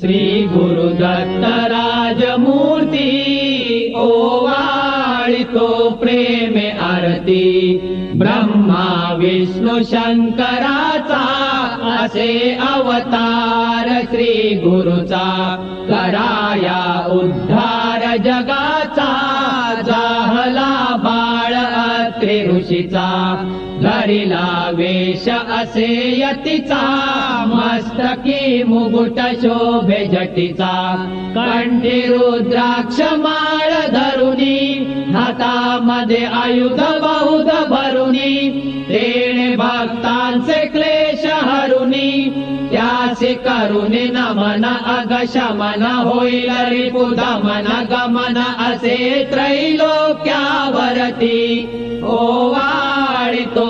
श्री गुरुदत्त राजमूर्ती ओवाळितो प्रेमे आरती. ब्रह्मा विष्णु शंकराचा असे अवतार श्री गुरुचा. कराया उद्धार जगाचा जाहला बाळ अत्रि ऋषीचा. धरिला वेश असे यतीचा मस्तकी मुगुट शोभे जटीचा कंठी रुद्राक्ष हातामध्ये आयुध बहुध भरुनी तेणे भक्तांचे क्लेश हरुनी त्यासी करुणी नमन अगशमन होईल रिपुदमन गमन असे त्रैलोक्यावरती ओवाळितो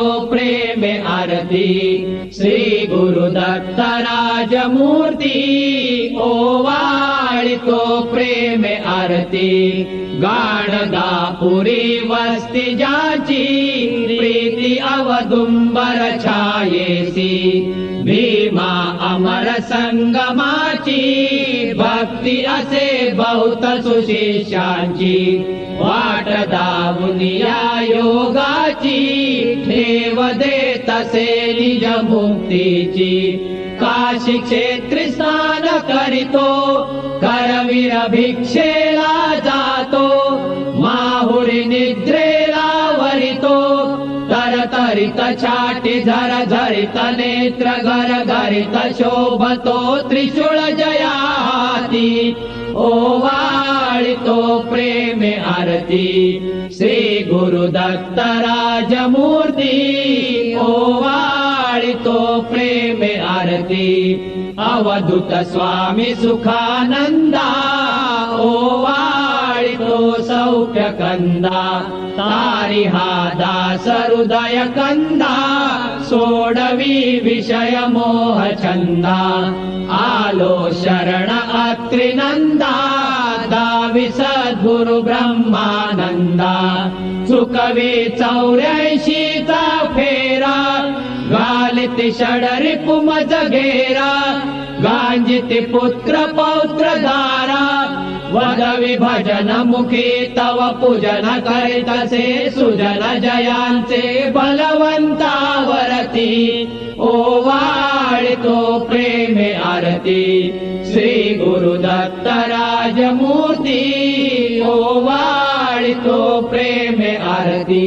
आरती। श्री गुरुदत्त राजमूर्ती ओवाळितो प्रेमे आरती। गाणगापुरी वस्ती जाची। प्रीती अवदुंबर छायेसी। भीमा अमर संगमाची। भक्ती असे बहुत सुशिष्यांची। वाट दावुनिया योगाची तसे निज मुक्तीची काशी क्षेत्री स्नान करीतो करवीर भिक्षेला जातो माहुरी निद्रेला वरितो। झर झरित नेत्र गरित शोभतो त्रिशूळ जयाती ओवाळितो प्रेमे आरती श्री गुरुदत्त प्रेमे आरती। अवधूत स्वामी सुखानंदा ओवाळितो सौख्य कंदा तारी हा दास हृदय कंदा सोडवी विषय मोह छंदा आलो शरण अत्रिनंदा दावी सद्गुरु ब्रह्मानंदा चुकवी चौऱ्याऐंशीचा फेरा गालिति षडरि पुमज घेरा गांजिति पुत्र पौत्र दारा वद विभजन मुखी तव पूजन करितसे सुजन जयांचे बलवंतावरती ओवाळितो प्रेमे आरती श्री गुरुदत्त राजमूर्ती ओवाळितो प्रेमे आरती